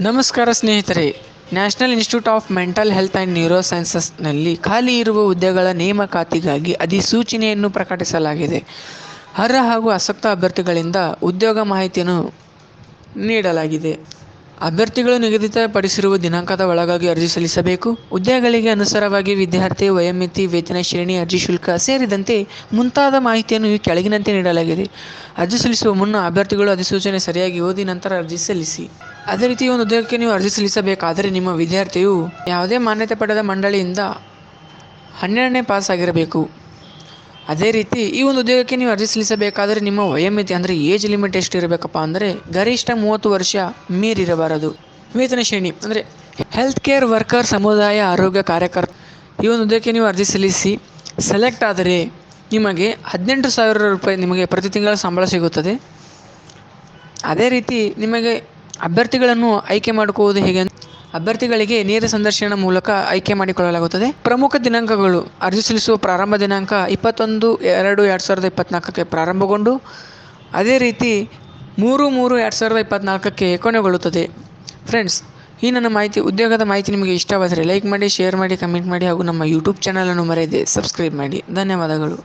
ನಮಸ್ಕಾರ ಸ್ನೇಹಿತರೆ. National institute of mental health and neuro ಸೈನ್ಸಸ್ನಲ್ಲಿ ಖಾಲಿ ಇರುವ ಹುದ್ದೆಗಳ ನೇಮಕಾತಿಗಾಗಿ ಅಧಿಸೂಚನೆಯನ್ನು ಪ್ರಕಟಿಸಲಾಗಿದೆ. ಅರ್ಹ ಹಾಗೂ ಆಸಕ್ತ ಅಭ್ಯರ್ಥಿಗಳಿಂದ ಉದ್ಯೋಗ ಮಾಹಿತಿಯನ್ನು ನೀಡಲಾಗಿದೆ. ಅಭ್ಯರ್ಥಿಗಳು ನಿಗದಿತಪಡಿಸಿರುವ ದಿನಾಂಕದ ಒಳಗಾಗಿ ಅರ್ಜಿ ಸಲ್ಲಿಸಬೇಕು. ಹುದ್ದೆಗಳಿಗೆ ಅನುಸಾರವಾಗಿ ವಿದ್ಯಾರ್ಥಿ ವಯೋಮಿತಿ, ವೇತನ ಶ್ರೇಣಿ, ಅರ್ಜಿ ಶುಲ್ಕ ಸೇರಿದಂತೆ ಮುಂತಾದ ಮಾಹಿತಿಯನ್ನು ಈ ಕೆಳಗಿನಂತೆ ನೀಡಲಾಗಿದೆ. ಅರ್ಜಿ ಸಲ್ಲಿಸುವ ಮುನ್ನ ಅಭ್ಯರ್ಥಿಗಳು ಅಧಿಸೂಚನೆ ಸರಿಯಾಗಿ ಓದಿ ನಂತರ ಅರ್ಜಿ ಸಲ್ಲಿಸಿ. ಅದೇ ರೀತಿ ಒಂದು ಉದ್ಯೋಗಕ್ಕೆ ನೀವು ಅರ್ಜಿ ಸಲ್ಲಿಸಬೇಕಾದರೆ ನಿಮ್ಮ ವಿದ್ಯಾರ್ಥಿಯು ಯಾವುದೇ ಮಾನ್ಯತೆ ಪಡೆದ ಮಂಡಳಿಯಿಂದ ಹನ್ನೆರಡನೇ ಪಾಸ್ ಆಗಿರಬೇಕು. ಅದೇ ರೀತಿ ಈ ಒಂದು ಉದ್ಯೋಗಕ್ಕೆ ನೀವು ಅರ್ಜಿ ಸಲ್ಲಿಸಬೇಕಾದರೆ ನಿಮ್ಮ ವಯೋಮಿತಿ ಅಂದರೆ ಏಜ್ ಲಿಮಿಟ್ ಎಷ್ಟು ಇರಬೇಕಪ್ಪ ಅಂದರೆ ಗರಿಷ್ಠ ಮೂವತ್ತು ವರ್ಷ ಮೀರಿರಬಾರದು. ವೇತನ ಶ್ರೇಣಿ ಅಂದರೆ ಹೆಲ್ತ್ ಕೇರ್ ವರ್ಕರ್ ಸಮುದಾಯ ಆರೋಗ್ಯ ಕಾರ್ಯಕರ್ತ ಈ ಒಂದು ಉದ್ಯೋಗಕ್ಕೆ ನೀವು ಅರ್ಜಿ ಸಲ್ಲಿಸಿ ಸೆಲೆಕ್ಟ್ ಆದರೆ ನಿಮಗೆ ಹದಿನೆಂಟು ಸಾವಿರ ರೂಪಾಯಿ ನಿಮಗೆ ಪ್ರತಿ ತಿಂಗಳ ಸಂಬಳ ಸಿಗುತ್ತದೆ. ಅದೇ ರೀತಿ ನಿಮಗೆ ಅಭ್ಯರ್ಥಿಗಳನ್ನು ಆಯ್ಕೆ ಮಾಡಿಕೊಳ್ಳುವುದು ಹೇಗೆ ಅಭ್ಯರ್ಥಿಗಳಿಗೆ ನೇರ ಸಂದರ್ಶನ ಮೂಲಕ ಆಯ್ಕೆ ಮಾಡಿಕೊಳ್ಳಲಾಗುತ್ತದೆ. ಪ್ರಮುಖ ದಿನಾಂಕಗಳು ಅರ್ಜಿ ಸಲ್ಲಿಸುವ ಪ್ರಾರಂಭ ದಿನಾಂಕ ಇಪ್ಪತ್ತೊಂದು, ಎರಡು ಎರಡು ಸಾವಿರದ ಇಪ್ಪತ್ತ್ನಾಲ್ಕಕ್ಕೆ ಪ್ರಾರಂಭಗೊಂಡು ಅದೇ ರೀತಿ ಮೂರು ಮೂರು, ಎರಡು ಸಾವಿರದ ಇಪ್ಪತ್ತ್ನಾಲ್ಕಕ್ಕೆ ಕೊನೆಗೊಳ್ಳುತ್ತದೆ. ಫ್ರೆಂಡ್ಸ್, ಈ ನನ್ನ ಮಾಹಿತಿ, ಉದ್ಯೋಗದ ಮಾಹಿತಿ ನಿಮಗೆ ಇಷ್ಟವಾದರೆ ಲೈಕ್ ಮಾಡಿ, ಶೇರ್ ಮಾಡಿ, ಕಮೆಂಟ್ ಮಾಡಿ ಹಾಗೂ ನಮ್ಮ ಯೂಟ್ಯೂಬ್ ಚಾನಲನ್ನು ಮರೆಯದೆ ಸಬ್ಸ್ಕ್ರೈಬ್ ಮಾಡಿ. ಧನ್ಯವಾದಗಳು.